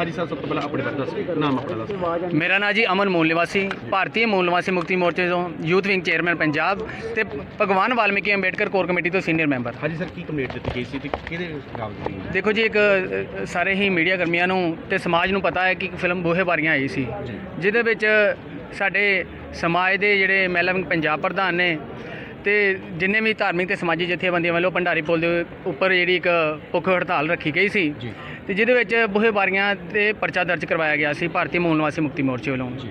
ਹਾਂਜੀ ਸਰ ਸਭ ਤੋਂ ਪਹਿਲਾਂ ਆਪਣੇ ਬਾਰੇ ਦੱਸੋ ਨਾਮ ਆਪਣਾ ਦੱਸੋ ਮੇਰਾ ਨਾਂ ਜੀ ਅਮਨ ਮੂਲ ਨਿਵਾਸੀ ਭਾਰਤੀ ਮੂਲ ਨਿਵਾਸੀ ਮੁਕਤੀ ਮੋਰਚੇ ਤੋਂ ਯੂਥ ਵਿੰਗ ਚੇਅਰਮੈਨ ਪੰਜਾਬ ਤੇ ਭਗਵਾਨ ਵਾਲਮੀਕੀ ਅੰਬੇਡਕਰ ਕੋਰ ਕਮੇਟੀ ਤੋਂ ਸੀਨੀਅਰ ਮੈਂਬਰ। ਹਾਂਜੀ ਸਰ ਕੀ ਕੰਪਲੇਂਟ ਦਿੱਤੀ ਗਈ ਸੀ ਤੇ ਕਿਹਦੇ ਖਿਲਾਫ ਦਿੱਤੀ ਗਈ? ਦੇਖੋ ਜੀ ਇੱਕ ਅ, ਸਾਰੇ ਹੀ ਮੀਡੀਆ ਕਰਮੀਆਂ ਨੂੰ ਤੇ ਸਮਾਜ ਨੂੰ ਪਤਾ ਹੈ ਕਿ ਇੱਕ ਫਿਲਮ ਬੂਹੇ ਬਾਰੀਆਂ ਆਈ ਸੀ। ਜੀ। ਜਿਹਦੇ ਵਿੱਚ ਸਾਡੇ ਸਮਾਜ ਦੇ ਜਿਹੜੇ ਮਹਿਲਾ ਵਿੰਗ ਪੰਜਾਬ ਪ੍ਰਧਾਨ ਨੇ ਤੇ ਜਿੰਨੇ ਵੀ ਧਾਰਮਿਕ ਤੇ ਸਮਾਜੀ ਜਥੇਬੰਦੀਆਂ ਵੱਲੋਂ ਭੰਡਾਰੀ ਪੁਲ ਦੇ ਉੱਪਰ ਜਿਹੜੀ ਇੱਕ ਭੁੱਖ ਹੜਤਾਲ ਰੱਖੀ ਗਈ ਸੀ ਜੀ। ਤੇ ਜਿਹਦੇ ਵਿੱਚ ਬੂਹੇ ਬਾਰੀਆਂ ਤੇ ਪਰਚਾ ਦਰਜ ਕਰਵਾਇਆ ਗਿਆ ਸੀ ਭਾਰਤੀ ਮੂਲ ਨਿਵਾਸੀ ਮੁਕਤੀ ਮੋਰਚੇ ਵੱਲੋਂ। ਜੀ।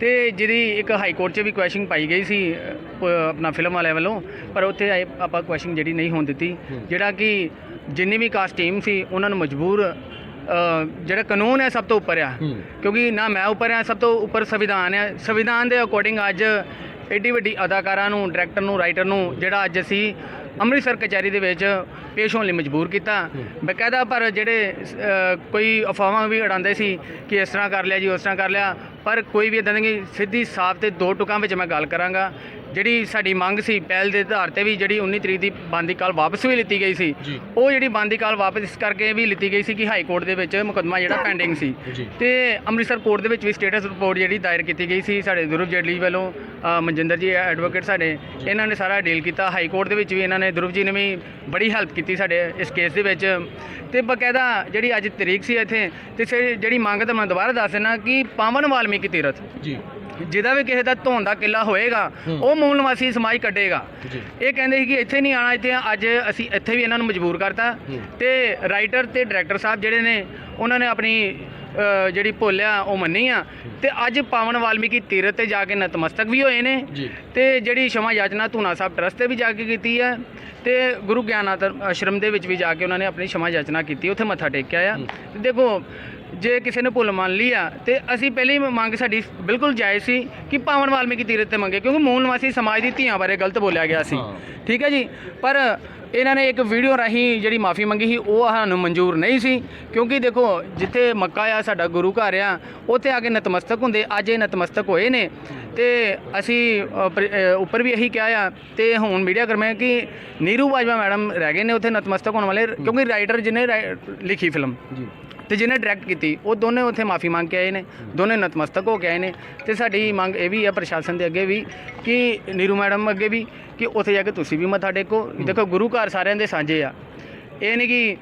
ਤੇ ਜਿਹਦੀ ਇੱਕ ਹਾਈ ਕੋਰਟ 'ਚ ਵੀ ਕੁਐਸਚਨ ਪਾਈ ਗਈ ਸੀ ਪ- ਆਪਣਾ ਫਿਲਮ ਵਾਲਿਆਂ ਵੱਲੋਂ ਪਰ ਉੱਥੇ ਆਏ ਆਪਾਂ ਕੁਐਸਚਨ ਜਿਹੜੀ ਨਹੀਂ ਹੋਣ ਦਿੱਤੀ। ਜਿਹੜਾ ਕਿ ਜਿੰਨੀ ਵੀ ਕਾਸਟ ਟੀਮ ਸੀ ਉਹਨਾਂ ਨੂੰ ਮਜਬੂਰ ਅ, ਜਿਹੜਾ ਕਾਨੂੰਨ ਹੈ ਸਭ ਤੋਂ ਉੱਪਰ ਆ। ਹੂੰ। ਕਿਉਂਕਿ ਨਾ ਮੈਂ ਉੱਪਰ ਆ ਸਭ ਤੋਂ ਉੱਪਰ ਸੰਵਿਧਾਨ ਹੈ ਸੰਵਿਧਾਨ ਦੇ ਅਕੋਰਡਿੰਗ ਅੱਜ ਏਡੀ ਵੱਡੀ ਅਦਾਕਾਰਾਂ ਨੂੰ ਡਾਇਰੈਕਟਰ ਨੂੰ ਰਾਈਟਰ ਨੂੰ ਜਿਹੜਾ ਅੱਜ ਅਸੀਂ ਅੰਮ੍ਰਿਤਸਰ ਕਚਹਿਰੀ ਦੇ ਵਿੱਚ ਪੇਸ਼ ਹੋਣ ਲਈ ਮਜਬੂਰ ਕੀਤਾ। ਬਕਾਇਦਾ ਪਰ ਜਿਹੜੇ ਕੋਈ ਅਫਵਾਹਾਂ ਵੀ ਉਡਾਉਂਦੇ ਸੀ ਕਿ ਇਸ ਤਰ੍ਹਾਂ ਕਰ ਲਿਆ ਜੀ ਉਸ ਤਰ੍ਹਾਂ ਕਰ ਲਿਆ ਪਰ ਕੋਈ ਵੀ ਇਦਾਂ ਨਹੀਂ ਸਿੱਧੀ ਸਾਫ਼ ਤੇ ਦੋ ਟੁਕਾਂ ਵਿੱਚ ਮੈਂ ਗੱਲ ਕਰਾਂਗਾ ਜਿਹੜੀ ਸਾਡੀ ਮੰਗ ਸੀ ਪਹਿਲ ਦੇ ਆਧਾਰ ਤੇ ਵੀ ਜਿਹੜੀ 19 ਤਰੀਕ ਦੀ ਬੰਦੀ ਕਾਲ ਵਾਪਸ ਵੀ ਲਿੱਤੀ ਗਈ ਸੀ। ਉਹ ਜਿਹੜੀ ਬੰਦੀ ਕਾਲ ਵਾਪਸ ਇਸ ਕਰਕੇ ਵੀ ਲਿੱਤੀ ਗਈ ਸੀ ਕਿ ਹਾਈ ਕੋਰਟ ਦੇ ਵਿੱਚ ਮੁਕੱਦਮਾ ਜਿਹੜਾ ਪੈਂਡਿੰਗ ਸੀ। ਤੇ ਅੰਮ੍ਰਿਤਸਰ ਕੋਰਟ ਦੇ ਵਿੱਚ ਵੀ ਸਟੇਟਸ ਰਿਪੋਰਟ ਜਿਹੜੀ ਦਾਇਰ ਕੀਤੀ ਗਈ ਸੀ। ਸਾਡੇ ਧਰੁਵ ਜੇਟਲੀ ਵੱਲੋਂ ਮਨਜਿੰਦਰ ਜੀ ਐਡਵੋਕੇਟ ਸਾਡੇ ਇਹਨਾਂ ਨੇ ਸਾਰਾ ਡੀਲ ਕੀਤਾ। ਹਾਈ ਕੋਰਟ ਦੇ ਵਿੱਚ ਵੀ ਇਹਨਾਂ ਨੇ ਧਰੁਵ ਜੀ ਨੇ ਵੀ ਬੜੀ ਹੈਲਪ ਕੀਤੀ ਸਾਡੇ ਇਸ ਕੇਸ ਦੇ ਵਿੱਚ। ਤੇ ਬਕਾਇਦਾ ਜਿਹੜੀ ਅੱਜ ਤਰੀਕ ਸੀ ਇੱਥੇ ਤੇ ਜਿਹੜੀ ਮੰਗ ਤਾਂ ਮੈਂ ਦੁਬਾਰਾ ਦੱਸ ਦਿੰਦਾ ਕਿ ਪਾਵਨ ਵਾਲਮੀਕੀ ਤੀਰਥ। ਜੀ। ਜਿਹਦਾ ਵੀ ਕਿਸੇ ਦਾ ਧੋਣ ਦਾ ਕਿੱਲਾ ਹੋਏਗਾ। ਉਹ ਮੂਲ ਨਿਵਾਸੀ ਸਮਾਜ ਕੱਢੇਗਾ। ਇਹ ਕਹਿੰਦੇ ਸੀ ਕਿ ਇੱਥੇ ਨਹੀਂ ਆਣਾ ਇੱਥੇ ਅੱਜ ਅਸੀਂ ਇੱਥੇ ਵੀ ਇਹਨਾਂ ਨੂੰ ਮਜਬੂਰ ਕਰਤਾ। ਤੇ ਰਾਈਟਰ ਤੇ ਡਾਇਰੈਕਟਰ ਸਾਹਿਬ ਜਿਹੜੇ ਨੇ ਉਹਨਾਂ ਨੇ ਆਪਣੀ ਜਿਹੜੀ ਭੁੱਲਿਆ ਉਹ ਮੰਨੀ ਆ। ਤੇ ਅੱਜ ਪਾਵਨ ਵਾਲਮੀਕੀ ਤੀਰਥ ਤੇ ਜਾ ਕੇ ਨਤਮਸਤਕ ਵੀ ਹੋਏ ਨੇ। ਤੇ ਜਿਹੜੀ ਸ਼ਮਾ ਯਾਚਨਾ ਧੂਨਾ ਸਾਹਿਬ ਟਰਸਟ ਤੇ ਵੀ ਜਾ ਕੇ ਕੀਤੀ ਹੈ ਤੇ ਗੁਰੂ ਗਿਆਨਾਤ ਆਸ਼ਰਮ ਦੇ ਵਿੱਚ ਵੀ ਜਾ ਕੇ ਉਹਨਾਂ ਨੇ ਆਪਣੀ ਸ਼ਮਾ ਯਾਚਨਾ ਕੀਤੀ ਉੱਥੇ ਮੱਥਾ ਟੇਕਿਆ ਆ। ਦੇਖੋ ਜੇ ਕਿਸੇ ਨੇ ਭੁੱਲ ਮੰਨ ਲਈ ਆ ਤੇ ਅਸੀਂ ਪਹਿਲੀ ਮੰਗ ਸਾਡੀ ਬਿਲਕੁਲ ਜਾਇਜ਼ ਸੀ ਕਿ ਪਾਵਨ ਵਾਲਮੀਕੀ ਤੀਰਥ ਤੇ ਮੰਗੇ ਕਿਉਂਕਿ ਮੂਲ ਨਿਵਾਸੀ ਸਮਾਜ ਦੀ ਧੀਆਂ ਬਾਰੇ ਗਲਤ ਬੋਲਿਆ ਗਿਆ ਸੀ। ਠੀਕ ਹੈ ਜੀ? ਪਰ ਇਹਨਾਂ ਨੇ ਇੱਕ ਵੀਡੀਓ ਰਾਹੀਂ ਜਿਹੜੀ ਮਾਫੀ ਮੰਗੀ ਸੀ ਉਹ ਸਾਨੂੰ ਮਨਜ਼ੂਰ ਨਹੀਂ ਸੀ ਕਿਉਂਕਿ ਦੇਖੋ ਜਿੱਥੇ ਮੱਕਾ ਆ ਸਾਡਾ ਗੁਰੂ ਘਰ ਆ ਉੱਥੇ ਆ ਕੇ ਨਤਮਸਤਕ ਹੁੰਦੇ ਅੱਜ ਇਹ ਨਤਮਸਤਕ ਹੋਏ ਨੇ। ਤੇ ਅਸੀਂ ਉੱਪਰ ਵੀ ਇਹੀ ਕਿਹਾ ਆ ਤੇ ਹੁਣ ਮੀਡੀਆ ਕਰਮੇ ਕਿ ਨੀਰੂ ਬਾਜਵਾ ਮੈਡਮ ਰਹਿ ਗਏ ਨੇ ਉੱਥੇ ਨਤਮਸਤਕ ਹੋਣ ਵਾਲੇ ਕਿਉਂਕਿ ਰਾਈਟਰ ਰਾਈ- ਲਿਖੀ ਫਿਲਮ। ਜੀ। ਤੇ ਜਿਹਨੇ ਡਾਇਰੈਕਟ ਕੀਤੀ, ਉਹ ਦੋਨੇ ਉੱਥੇ ਮਾਫੀ ਮੰਗ ਕੇ ਆਏ ਨੇ, ਦੋਨੇ ਨਤਮਸਤਕ ਹੋ ਕੇ ਆਏ ਨੇ। ਤੇ ਸਾਡੀ ਮੰਗ ਇਹ ਵੀ ਹੈ ਪ੍ਰਸ਼ਾਸਨ ਦੇ ਅੱਗੇ ਵੀ, ਕਿ ਨੀਰੂ ਮੈਡਮ ਅੱਗੇ ਵੀ, ਕਿ ਉੱਥੇ ਜਾ ਕੇ ਤੁਸੀਂ ਵੀ ਮੱਥਾ ਟੇਕੋ। ਦੇਖੋ, ਗੁਰੂ ਘਰ ਸਾਰਿਆਂ ਦੇ ਸਾਂਝੇ ਆ। ਇਹ ਨਹੀਂ ਕਿ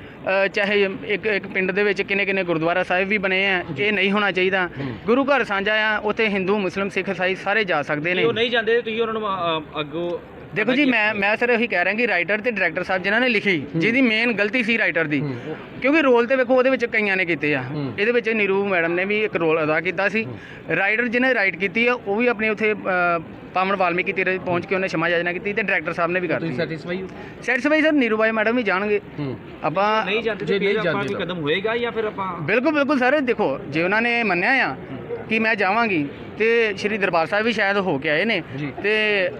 ਚਾਹੇ ਇੱਕ ਇੱਕ ਪਿੰਡ ਦੇ ਵਿੱਚ ਕਿੰਨੇ ਕਿੰਨੇ ਗੁਰਦੁਆਰਾ ਸਾਹਿਬ ਵੀ ਬਣੇ ਆ, ਇਹ ਨਹੀਂ ਹੋਣਾ ਚਾਹੀਦਾ। ਗੁਰੂ ਘਰ ਸਾਂਝਾ ਆ, ਉੱਥੇ ਹਿੰਦੂ, ਮੁਸਲਿਮ, ਸਿੱਖ, ਇਸਾਈ ਸਾਰੇ ਜਾ ਸਕਦੇ ਨੇ। ਉਹ ਨਹੀਂ ਜਾਂਦੇ, ਤੁਸੀਂ ਉਹਨਾਂ ਨੂੰ ਅੱਗੋਂ ਦੇਖੋ ਜੀ ਮੈਂ ਮੈਂ ਸਿਰ ਇਹੀ ਕਹਿ ਰਿਹਾ ਕਿ ਰਾਈਟਰ ਤੇ ਡਾਇਰੈਕਟਰ ਸਾਹਿਬ ਜਿਨ੍ਹਾਂ ਨੇ ਲਿਖੀ ਜਿਹਦੀ ਮੇਨ ਗਲਤੀ ਸੀ ਰਾਈਟਰ ਦੀ। ਕਿਉਂਕਿ ਰੋਲ ਤੇ ਵੇਖੋ ਉਹਦੇ ਵਿੱਚ ਕਈਆਂ ਨੇ ਕੀਤੇ ਆ। ਇਹਦੇ ਵਿੱਚ ਨੀਰੂ ਮੈਡਮ ਨੇ ਵੀ ਇੱਕ ਰੋਲ ਅਦਾ ਕੀਤਾ ਸੀ। ਰਾਈਟਰ ਜਿਹਨੇ ਰਾਈਟ ਕੀਤੀ ਆ ਉਹ ਵੀ ਆਪਣੇ ਉੱਥੇ ਪਾਵਨ ਵਾਲਮੀਕੀ ਤੀਰੇ ਪਹੁੰਚ ਕੇ ਉਹਨੇ ਸ਼ਮਾ ਯਾਜਨਾ ਕੀਤੀ ਤੇ ਡਾਇਰੈਕਟਰ ਸਾਹਿਬ ਨੇ ਵੀ ਕਰਤੀ। ਸੈਟੀਸਫਾਈ ਹੋ? ਸੈਟੀਸਫਾਈ ਸਰ ਨੀਰੂ ਬਾਈ ਮੈਡਮ ਵੀ ਜਾਣਗੇ। ਆਪਾਂ ਨਹੀਂ ਜਾਂਦੇ ਜੇ ਨਹੀਂ ਜਾਂਦੇ। ਕਦਮ ਹੋਏਗਾ ਜਾਂ ਫਿਰ ਆਪਾਂ ਬਿਲਕੁਲ ਬਿਲਕੁਲ ਸਰ ਦੇਖੋ ਜੇ ਉਹਨਾਂ ਨੇ ਮੰਨਿਆ ਆ ਕਿ ਮੈਂ ਜਾਵਾਂਗੀ ਤੇ ਸ਼੍ਰੀ ਦਰਬਾਰ ਸਾਹਿਬ ਵੀ ਸ਼ਾਇਦ ਹੋ ਕੇ ਆਏ ਨੇ। ਤੇ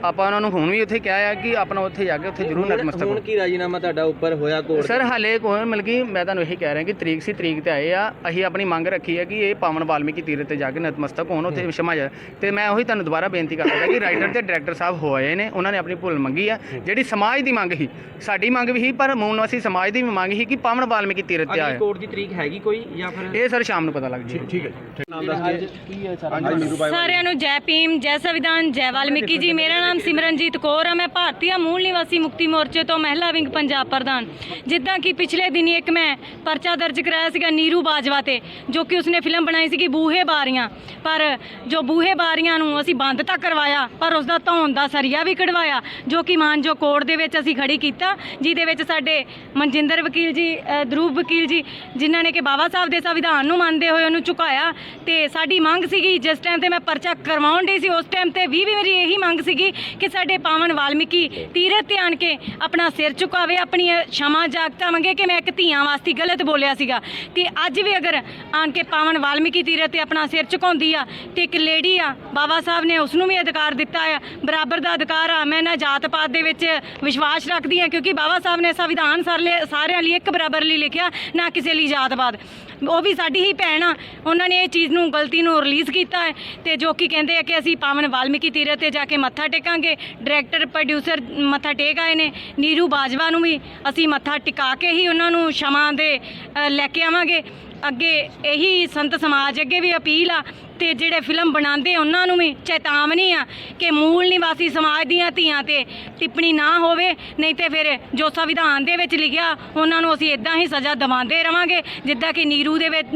ਆਪਾਂ ਉਹਨਾਂ ਨੂੰ ਹੁਣ ਵੀ ਉੱਥੇ ਕਿਹਾ ਆ ਕਿ ਆਪਣਾ ਉੱਥੇ ਜਾ ਕੇ ਉੱਥੇ ਜ਼ਰੂਰ ਨਤਮਸਤਕ ਹੋ ਕੀ ਰਾਜੀਨਾਮਾ ਤੁਹਾਡਾ ਉੱਪਰ ਹੋਇਆ ਕੋਰਟ ਸਰ ਹਾਲੇ ਕੋਈ ਮਤਲਬ ਕਿ ਮੈਂ ਤੁਹਾਨੂੰ ਇਹੀ ਕਹਿ ਰਿਹਾ ਕਿ ਤਰੀਕ ਸੀ ਤਰੀਕ ਤੇ ਆਏ ਆ। ਅਸੀਂ ਆਪਣੀ ਮੰਗ ਰੱਖੀ ਹੈ ਕਿ ਇਹ ਪਾਵਨ ਵਾਲਮੀਕੀ ਤੀਰਥ ਤੇ ਜਾ ਕੇ ਨਤਮਸਤਕ ਹੋਣ ਉੱਥੇ ਸ਼ਮਾ ਜਾ ਤੇ ਮੈਂ ਉਹੀ ਤੁਹਾਨੂੰ ਦੁਬਾਰਾ ਬੇਨਤੀ ਕਰਦਾ ਕਿ ਰਾਈਟਰ ਤੇ ਡਾਇਰੈਕਟਰ ਸਾਹਿਬ ਹੋਏ ਨੇ। ਉਹਨਾਂ ਨੇ ਆਪਣੀ ਭੁੱਲ ਮੰਗੀ ਆ। ਜਿਹੜੀ ਸਮਾਜ ਦੀ ਮੰਗ ਸੀ ਸਾਡੀ ਮੰਗ ਵੀ ਸੀ ਪਰ ਮੂਲ ਨਿਵਾਸੀ ਸਮਾਜ ਦੀ ਵੀ ਮੰਗ ਸੀ ਕਿ ਪਾਵਨ ਵਾਲਮੀਕੀ ਤੀਰਥ ਤੇ ਆਏ। ਕੋਰਟ ਦੀ ਤਰੀਕ ਹੈਗੀ ਕੋਈ ਜਾਂ ਫਿਰ ਇਹ ਸਰ ਸ਼ਾਮ ਨੂੰ ਪਤਾ ਲੱਗ ਜੀ ਠੀਕ ਹੈ। ਜੀ ਨਾਮ ਦੱਸ ਦਿਓ। ਕੀ ਹੈ ਸਾਰਾ ਹਾਂਜੀ ਨੀਰੂ ਬਾਈ ਸਾਰਿਆਂ ਨੂੰ ਜੈ ਭੀਮ ਜੈ ਸੰਵਿਧਾਨ ਜੈ ਵਾਲਮੀਕੀ ਜੀ ਮੇਰਾ ਨਾਮ ਸਿਮਰਨਜੀਤ ਕੌਰ ਹੈ ਮੈਂ ਭਾਰਤੀਆ ਮੂਲ ਨਿਵਾਸੀ ਮੁਕਤੀ ਮੋਰਚੇ ਤੋਂ ਮਹਿਲਾ ਵਿੰਗ ਪੰਜਾਬ ਪ੍ਰਧਾਨ। ਜਿੱਦਾਂ ਕਿ ਪਿਛਲੇ ਦਿਨੀ ਇੱਕ ਮੈਂ ਪਰਚਾ ਦਰਜ ਕਰਾਇਆ ਸੀਗਾ ਨੀਰੂ ਬਾਜਵਾ ਤੇ ਜੋ ਕਿ ਉਸਨੇ ਫਿਲਮ ਬਣਾਈ ਸੀਗੀ ਬੂਹੇ ਬਾਰੀਆਂ। ਪਰ ਜੋ ਬੂਹੇ ਬਾਰੀਆਂ ਨੂੰ ਅਸੀਂ ਬੰਦ ਤਾਂ ਕਰਵਾਇਆ ਪਰ ਉਸ ਦਾ ਧੌਣ ਦਾ ਸਰੀਆ ਵੀ ਕਢਵਾਇਆ ਜੋ ਕਿ ਮਾਨਜੋ ਕੋਰਟ ਦੇ ਵਿੱਚ ਅਸੀਂ ਖੜੀ ਕੀਤਾ ਜਿਹਦੇ ਵਿੱਚ ਸਾਡੇ ਮਨਜਿੰਦਰ ਵਕੀਲ ਜੀ ਧਰੁਵ ਵਕੀਲ ਜੀ ਜਿਨ੍ਹਾਂ ਨੇ ਕਿ ਬਾਬਾ ਸਾਹਿਬ ਦੇ ਸੰਵਿਧਾਨ ਨੂੰ ਮੰਨਦੇ ਹੋਏ ਉਹਨੂੰ ਝੁਕਾਇਆ ਤੇ ਸਾਡੀ ਮੰਗ ਸੀਗੀ ਜਿਸ ਟਾਈਮ ਤੇ ਮੈਂ ਪਰਚਾ ਕਰਵਾਉਣ ਦੀ ਸੀ, ਉਸ ਟਾਈਮ ਤੇ ਵੀ ਵੀ ਮੇਰੀ ਇਹੀ ਮੰਗ ਸੀਗੀ ਕਿ ਸਾਡੇ ਪਾਵਨ ਵਾਲਮੀਕੀ ਤੀਰਥ ਤੇ ਆਣ ਕੇ ਆਪਣਾ ਸਿਰ ਝੁਕਾਵੇ, ਆਪਣੀ ਸ਼ਮਾ ਜਾਗਤਾ ਮੰਗੇ ਕਿ ਮੈਂ ਇੱਕ ਧੀਆਂ ਵਾਸਤੇ ਗਲਤ ਬੋਲਿਆ ਸੀਗਾ। ਤੇ ਅੱਜ ਵੀ ਅਗਰ ਆਣ ਕੇ ਪਾਵਨ ਵਾਲਮੀਕੀ ਤੀਰਥ ਤੇ ਆਪਣਾ ਸਿਰ ਝੁਕਾਉਂਦੀ ਆ ਤੇ ਇੱਕ ਲੇਡੀ ਆ, ਬਾਬਾ ਸਾਹਿਬ ਨੇ ਉਸ ਨੂੰ ਵੀ ਅਧਿਕਾਰ ਦਿੱਤਾ ਆ, ਬਰਾਬਰ ਦਾ ਅਧਿਕਾਰ ਆ, ਮੈਂ ਨਾ ਜਾਤ ਪਾਤ ਦੇ ਵਿੱਚ ਵਿਸ਼ਵਾਸ ਰੱਖਦੀ ਆ ਕਿਉਂਕਿ ਬਾਬਾ ਸਾਹਿਬ ਨੇ ਸੰਵਿਧਾਨ ਸਾਰਿਆਂ ਲਈ ਇੱਕ ਬਰਾਬਰ ਲਈ ਲਿਖਿਆ, ਨਾ ਕਿਸੇ ਲਈ ਜਾਤ ਪਾਤ ਉਹ ਵੀ ਸਾਡੀ ਹੀ ਭੈਣ ਆ, ਉਹਨਾਂ ਨੇ ਇਹ ਚੀਜ਼ ਨੂੰ, ਗਲਤੀ ਨੂੰ ਰਿਲੀਜ਼ ਕੀਤਾ ਹੈ ਤੇ ਜੋ ਕਿ ਕਹਿੰਦੇ ਆ ਕਿ ਅਸੀਂ ਪਾਵਨ ਵਾਲਮੀਕੀ ਤੀਰਥ ਤੇ ਜਾ ਕੇ ਮੱਥਾ ਟੇਕਾਂਗੇ। ਡਾਇਰੈਕਟਰ ਪ੍ਰੋਡਿਊਸਰ ਮੱਥਾ ਟੇਕ ਆਏ ਨੇ। ਨੀਰੂ ਬਾਜਵਾ ਨੂੰ ਵੀ ਅਸੀਂ ਮੱਥਾ ਟਿਕਾ ਕੇ ਹੀ ਉਹਨਾਂ ਨੂੰ ਸ਼ਮਾ ਦੇ ਲੈ ਕੇ ਆਵਾਂਗੇ। ਅੱਗੇ ਇਹੀ ਸੰਤ ਸਮਾਜ ਅੱਗੇ ਵੀ ਅਪੀਲ ਆ ਤੇ ਜਿਹੜੇ ਫਿਲਮ ਬਣਾਉਂਦੇ ਉਹਨਾਂ ਨੂੰ ਵੀ ਚੇਤਾਵਨੀ ਆ ਕਿ ਮੂਲ ਨਿਵਾਸੀ ਸਮਾਜ ਦੀਆਂ ਧੀਆਂ ਤੇ ਟਿੱਪਣੀ ਨਾ ਹੋਵੇ, ਨਹੀਂ ਤੇ ਫਿਰ ਜੋ ਸੰਵਿਧਾਨ ਦੇ ਵਿੱਚ ਲਿਖਿਆ, ਉਹਨਾਂ ਨੂੰ ਅਸੀਂ ਇਦਾਂ ਹੀ ਸਜ਼ਾ ਦਿਵਾਉਂਦੇ ਰਵਾਂਗੇ, ਜਿੱਦਾਂ ਕਿ ਨੀਰੂ ਦੇ ਵਿੱਚ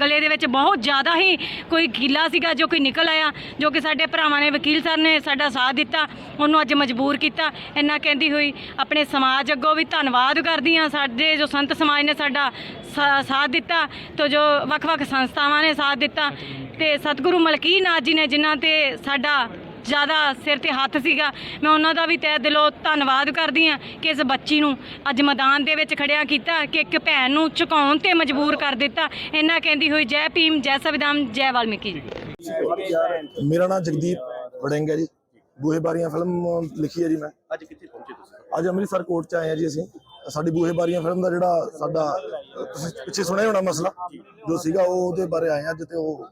ਗਲੇ ਦੇ ਵਿੱਚ ਬਹੁਤ ਜ਼ਿਆਦਾ ਹੀ ਕੋਈ ਗਿੱਲਾ ਸੀਗਾ ਜੋ ਕਿ ਨਿਕਲ ਆਇਆ, ਜੋ ਕਿ ਸਾਡੇ ਭਰਾਵਾਂ ਨੇ ਵਕੀਲ ਸਰ ਨੇ ਸਾਡਾ ਸਾਥ ਦਿੱਤਾ, ਉਹਨੂੰ ਅੱਜ ਮਜਬੂਰ ਕੀਤਾ, ਇੰਨਾ ਕਹਿੰਦੀ ਹੋਈ, ਆਪਣੇ ਸਮਾਜ ਅੱਗੋਂ ਵੀ ਧੰਨਵਾਦ ਕਰਦੀ ਹਾਂ ਸਾਡੇ ਜੋ ਸੰਤ ਸਮਾਜ ਨੇ ਸਾਡਾ ਸਾ- ਸਾਥ ਦਿੱਤਾ ਤੇ ਜੋ ਵੱਖ-ਵੱਖ ਸੰਸਥਾਵਾਂ ਨੇ ਸਾਥ ਦਿੱਤਾ ਤੇ ਸਤਿਗੁਰੂ ਮਲਕੀ ਨਾਥ ਜੀ ਨੇ ਜਿਨ੍ਹਾਂ ਤੇ ਸਾਡਾ ਜ਼ਿਆਦਾ ਸਿਰ ਤੇ ਹੱਥ ਸੀਗਾ ਮੈਂ ਉਹਨਾਂ ਦਾ ਵੀ ਤਹਿ ਦਿਲੋਂ ਧੰਨਵਾਦ ਕਰਦੀ ਹਾਂ ਕਿ ਇਸ ਬੱਚੀ ਨੂੰ ਅੱਜ ਮੈਦਾਨ ਦੇ ਵਿੱਚ ਖੜਿਆ ਕੀਤਾ ਕਿ ਇੱਕ ਭੈਣ ਨੂੰ ਝੁਕਾਉਣ ਤੇ ਮਜਬੂਰ ਕਰ ਦਿੱਤਾ। ਇੰਨਾ ਕਹਿੰਦੀ ਹੋਈ ਜੈ ਭੀਮ ਜੈ ਸੰਵਿਧਾਨ ਜੈ ਵਾਲਮੀਕੀ। ਜੀ ਮੇਰਾ ਨਾਮ ਜਗਦੀਪ ਵੜਿੰਗ ਹੈ ਜੀ। ਬੂਹੇ ਬਾਰੀਆਂ ਫਿਲਮ ਲਿਖੀ ਹੈ ਜੀ ਮੈਂ। ਅੱਜ ਕਿੱਥੇ ਪਹੁੰਚੇ ਤੁਸੀਂ? ਅੱਜ ਅੰਮ੍ਰਿਤਸਰ ਕੋਰਟ ਚ ਆਏ ਹਾਂ ਜੀ ਅਸੀਂ। ਸਾਡੀ ਬੂਹੇ ਬਾਰੀਆਂ ਫਿਲਮ ਦਾ ਜਿਹੜਾ ਸਾਡਾ ਤੁਸੀਂ ਪਿੱਛੇ ਸੁਣਿਆ ਹੋਣਾ ਮਸਲਾ ਜੋ ਸੀਗਾ ਉਹ ਉਹਦੇ ਬਾਰੇ ਆਏ ਹਾਂ ਜਿੱਤੇ ਉਹ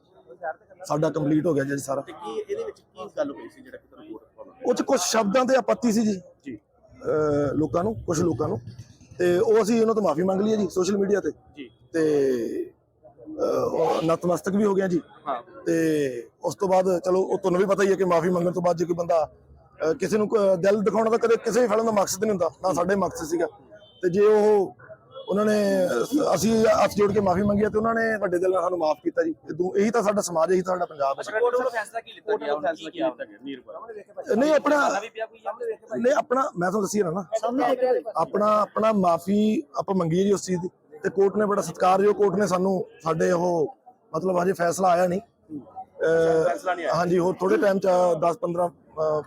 ਸਾਡਾ ਕੰਪਲੀਟ ਹੋ ਗਿਆ ਜੀ ਸਾਰਾ। ਤੇ ਕੀ ਇਹਦੇ ਵਿੱਚ ਕੀ ਗੱਲ ਹੋਈ ਸੀ ਜਿਹੜਾ ਕਿ ਤੁਹਾਨੂੰ ਪਾਉਣਾ ਉਹ ਚ ਕੁਝ ਸ਼ਬਦਾਂ ਤੇ ਆਪੱਤੀ ਸੀ ਜੀ। ਜੀ। ਲੋਕਾਂ ਨੂੰ ਕੁਝ ਲੋਕਾਂ ਨੂੰ। ਤੇ ਉਹ ਅਸੀਂ ਉਹਨਾਂ ਤੋਂ ਮਾਫੀ ਮੰਗ ਲਈ ਹੈ ਜੀ ਸੋਸ਼ਲ ਮੀਡੀਆ ਤੇ। ਜੀ। ਤੇ ਨਤਮਸਤਕ ਵੀ ਹੋ ਗਿਆ ਜੀ। ਹਾਂ। ਤੇ ਉਸ ਤੋਂ ਬਾਅਦ ਚਲੋ ਉਹ ਤੁਹਾਨੂੰ ਵੀ ਪਤਾ ਹੀ ਹੈ ਕਿ ਮਾਫੀ ਮੰਗਣ ਤੋਂ ਬਾਅਦ ਜੇ ਕੋਈ ਬੰਦਾ ਕਿਸੇ ਨੂੰ ਦਿਲ ਦਿਖਾਉਣਾ ਤਾਂ ਕਦੇ ਕਿਸੇ ਵੀ ਫਿਲਮ ਦਾ ਮਕਸਦ ਨਹੀਂ ਹੁੰਦਾ ਨਾ ਸਾਡੇ ਮਕਸਦ ਸੀਗਾ। ਤੇ ਜੇ ਉਹ ਉਹਨਾਂ ਨੇ ਅਸੀਂ ਹੱਥ ਜੋੜ ਕੇ ਮਾਫੀ ਮੰਗੀ ਤੇ ਉਹਨਾਂ ਨੇ ਵੱਡੇ ਦਿਲ ਨਾਲ ਸਾਨੂੰ ਮਾਫ ਕੀਤਾ ਜੀ। ਇਦੋਂ ਇਹੀ ਤਾਂ ਸਾਡਾ ਸਮਾਜ ਇਹੀ ਤਾਂ ਸਾਡਾ ਪੰਜਾਬ ਹੈ। ਕੋਰਟ ਵੱਲੋਂ ਫੈਸਲਾ ਕੀ ਲਿੱਤਾ ਗਿਆ? ਫੈਸਲਾ ਕੀ ਕੀਤਾ ਗਿਆ? ਪਰ ਨਹੀਂ ਆਪਣਾ ਨਹੀਂ ਆਪਣਾ ਮੈਂ ਤੁਹਾਨੂੰ ਦੱਸੀ ਨਾ। ਨਾ ਆਪਣਾ ਆਪਣਾ ਮਾਫੀ ਆਪਾਂ ਮੰਗੀ ਜੀ ਉਸ ਚੀਜ਼ ਦੀ। ਤੇ ਕੋਰਟ ਨੇ ਬੜਾ ਸਤਿਕਾਰਯੋਗ ਕੋਰਟ ਨੇ ਸਾਨੂੰ ਸਾਡੇ ਉਹ ਮਤਲਬ ਹਜੇ ਫੈਸਲਾ ਆਇਆ ਨਹੀਂ। ਹਾਂਜੀ ਹੋਰ ਥੋੜੇ ਟਾਈਮ ਚ 10 15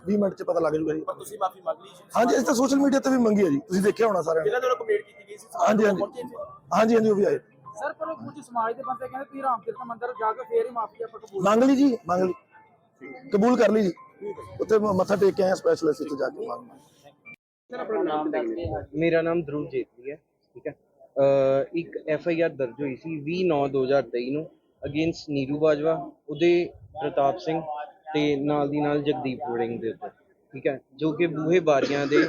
20 ਮਿੰਟ ਚ ਪਤਾ ਲੱਗ ਜੂਗਾ ਜੀ। ਪਰ ਤੁਸੀਂ ਮਾਫੀ ਮੰਗ ਲਈ ਹਾਂਜੀ ਅਸੀਂ ਤਾਂ ਸੋਸ਼ਲ ਮੀਡੀਆ ਤੇ ਵੀ ਮੰਗੀ ਹੈ ਜੀ। ਤੁਸੀਂ ਦੇਖਿਆ ਹੋਣਾ ਸਾਰਿਆਂ ਨੇ। ਜਿਹਨਾਂ ਤੋਂ ਕੰਪਲੀਟ ਕੀਤੀ ਗਈ ਸੀ ਹਾਂਜੀ ਹਾਂਜੀ। ਹਾਂਜੀ ਹਾਂਜੀ ਉਹ ਵੀ ਆਏ। ਸਰ ਪਰ ਉਹ ਕੁਝ ਸਮਾਜ ਦੇ ਬੰਦੇ ਕਹਿੰਦੇ ਤੁਸੀਂ ਰਾਮ ਤੀਰਥ ਮੰਦਿਰ ਜਾ ਕੇ ਫੇਰ ਹੀ ਮਾਫੀ ਆਪਾਂ ਕਬੂਲ ਮੰਗ ਲਈ ਜੀ ਮੰਗ ਲਈ। ਕਬੂਲ ਕਰ ਲਈ ਜੀ। ਉੱਥੇ ਮੱਥਾ ਟੇਕ ਕੇ ਆਏ ਸਪੈਸ਼ਲਿਸਟ ਉੱਤੇ ਜਾ ਕੇ ਮੰਗ ਮੇਰਾ ਨਾਮ ਧਰੁਵ ਜੇਤਲੀ ਹੈ ਠੀਕ ਹੈ। ਇੱਕ ਐਫ ਆਈ ਆਰ ਦਰਜ ਹੋਈ ਸੀ 20/9/2023 ਨੂੰ। ਅਗੇਂਸਟ ਨੀਰੂ ਬਾਜਵਾ ਉਹਦੇ ਪ੍ਰਤਾਪ ਸਿੰਘ ਤੇ ਨਾਲ ਦੀ ਨਾਲ ਜਗਦੀਪ ਵੜਿੰਗ ਦੇ ਉੱਤੇ, ਠੀਕ ਹੈ, ਜੋ ਕਿ ਬੂਹੇ ਬਾਰੀਆਂ ਦੇ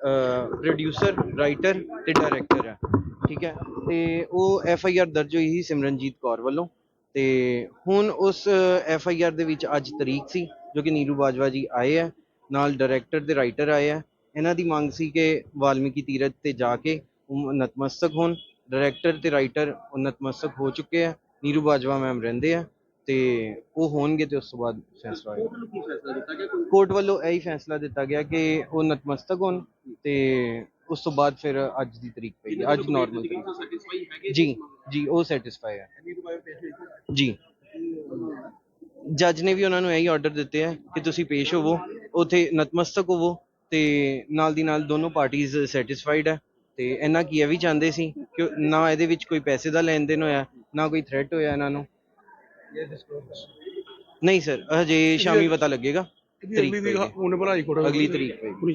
ਪ੍ਰੋਡਿਊਸਰ ਰਾਈਟਰ ਤੇ ਡਾਇਰੈਕਟਰ ਹੈ, ਠੀਕ ਹੈ, ਤੇ ਉਹ ਐਫ ਆਈ ਆਰ ਦਰਜ ਹੋਈ ਸੀ ਸਿਮਰਨਜੀਤ ਕੌਰ ਵੱਲੋਂ, ਤੇ ਹੁਣ ਉਸ ਐਫ ਆਈ ਆਰ ਦੇ ਵਿੱਚ ਅੱਜ ਤਰੀਕ ਸੀ, ਜੋ ਕਿ ਨੀਰੂ ਬਾਜਵਾ ਜੀ ਆਏ ਹੈ, ਨਾਲ ਡਾਇਰੈਕਟਰ ਤੇ ਰਾਈਟਰ ਆਏ ਹੈ, ਇਹਨਾਂ ਦੀ ਮੰਗ ਸੀ ਕਿ ਵਾਲਮੀਕੀ ਤੀਰਥ ਤੇ ਜਾ ਕੇ ਉਹ ਨਤਮਸਤਕ ਹੋਣ ਡਾਇਰੈਕਟਰ ਤੇ ਰਾਈਟਰ ਉਹ ਨਤਮਸਤਕ ਹੋ ਚੁੱਕੇ ਆ ਨੀਰੂ ਬਾਜਵਾ ਮੈਮ ਰਹਿੰਦੇ ਆ ਤੇ ਉਹ ਹੋਣਗੇ ਤੇ ਉਸ ਤੋਂ ਬਾਅਦ ਫੈਸਲਾ ਹੋਏਗਾ। ਕੀ ਫੈਸਲਾ ਦਿੱਤਾ ਗਿਆ? ਕੋਈ ਕੋਰਟ ਵੱਲੋਂ ਇਹੀ ਫੈਸਲਾ ਦਿੱਤਾ ਗਿਆ ਕਿ ਉਹ ਨਤਮਸਤਕ ਹੋਣ ਤੇ ਉਸ ਤੋਂ ਬਾਅਦ ਫਿਰ ਅੱਜ ਦੀ ਤਰੀਕ ਪਈ ਹੈ। ਅੱਜ ਨਾਰਮਲ ਤਰੀਕ। ਜੀ? ਜੀ ਉਹ ਸੈਟੀਸਫਾਈ ਹੈ ਜੀ। ਜੱਜ ਨੇ ਵੀ ਉਹਨਾਂ ਨੂੰ ਇਹੀ ਆਰਡਰ ਦਿੱਤੇ ਹੈ ਕਿ ਤੁਸੀਂ ਪੇਸ਼ ਹੋਵੋ ਉਥੇ ਨਤਮਸਤਕ ਹੋਵੋ ਤੇ ਨਾਲ ਦੀ ਨਾਲ ਦੋਨੋਂ ਪਾਰਟੀਆਂ ਸੈਟੀਸਫਾਈਡ ਹੈ ਤੇ ਇਹਨਾਂ ਕੀ ਇਹ ਵੀ ਚਾਹੁੰਦੇ ਸੀ ਕਿ ਨਾ ਇਹਦੇ ਵਿੱਚ ਕੋਈ ਪੈਸੇ ਦਾ ਲੈਣ ਦੇਣ ਹੋਇਆ ਨਾ ਕੋਈ ਥ੍ਰੈਟ ਹੋਇਆ ਇਹਨਾਂ ਨੂੰ? ਨਹੀਂ ਸਰ ਹਜੇ ਸ਼ਾਮੀ ਪਤਾ ਲੱਗੇਗਾ। ਤਰੀਕ ਭਲਾਈ ਅਗਲੀ ਤਰੀਕ ਪਏਗੀ